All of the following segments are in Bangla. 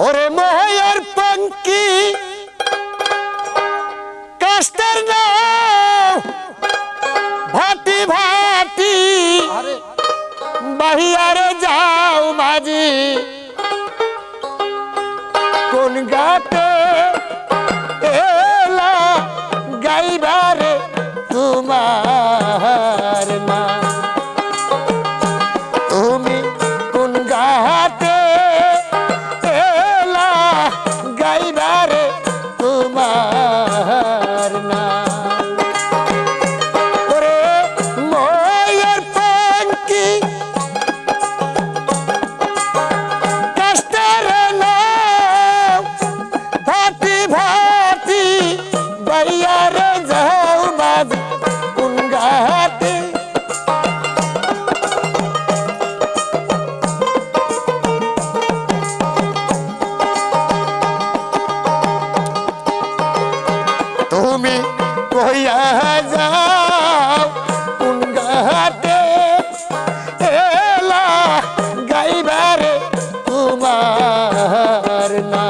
ওরে মহের পঙ্কি কাস্তের ভাটি ভাটি বাহিয়ারে যাও মাঝি। কোন গাতে এলা গাইবারে তোমার তুমি কইয়া যাও কোন গাতে এলা গাইবারে তোমার না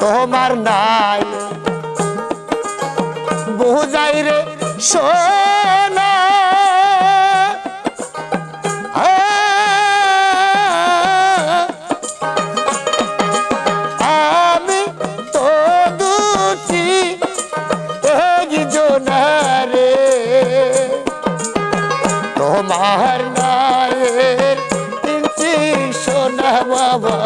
তোমার নাই বুঝাই রে সোনা তোমার নায়ের ইঞ্চি সোনা বাবা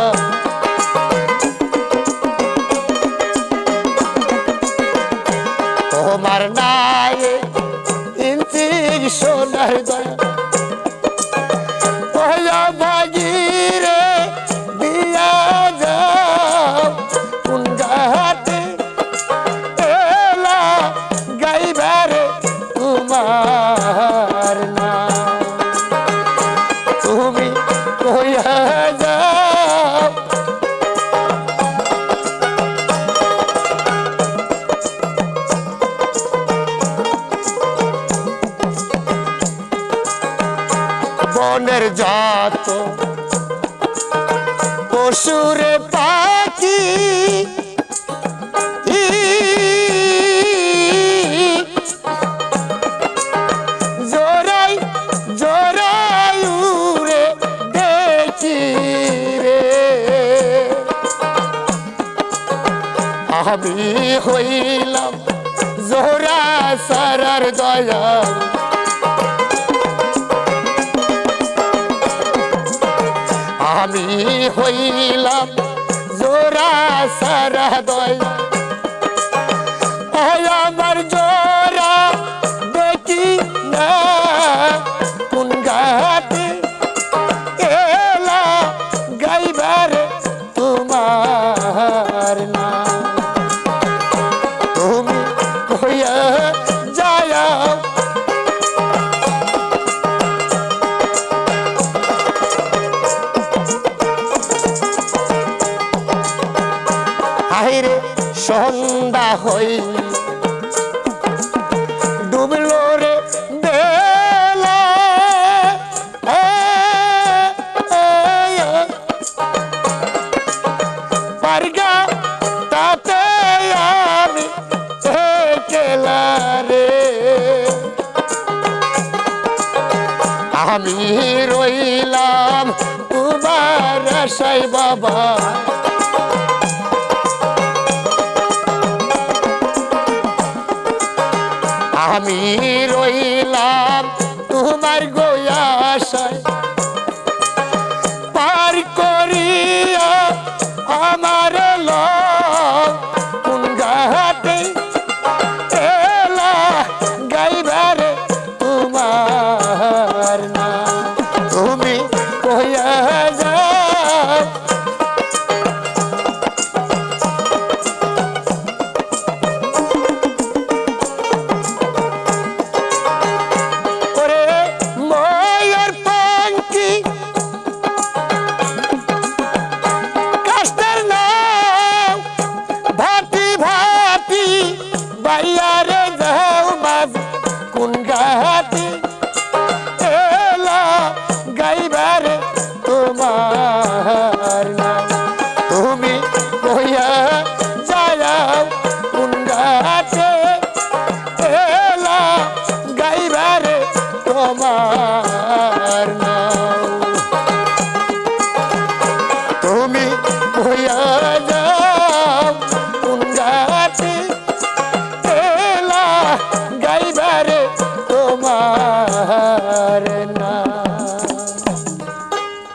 তোমার নাই ইঞ্চি সোনার পশুরে পাখি। হইলাম জোরা সারার দয়া আমি হইলাম জোরা সারা দয়া আমার জোরা দেখি না, কোন গাতে এলা গাইবার তোমার না। তুমি কইয়া যায় হাইরে সন্ধ্যা হই। ডুবলো রে। পারগা রে। আমি রইলাম তোমার আশাই বাবা। আমি রইলাম তোমার গোয়াশায় বাইয়ারে যাও মাঝ কোন গাহাতি? এলা গাইবারে তোমার নাম। তুমি কইয়া যাও কোন গাহাতে? এলা গাইবারে তোমার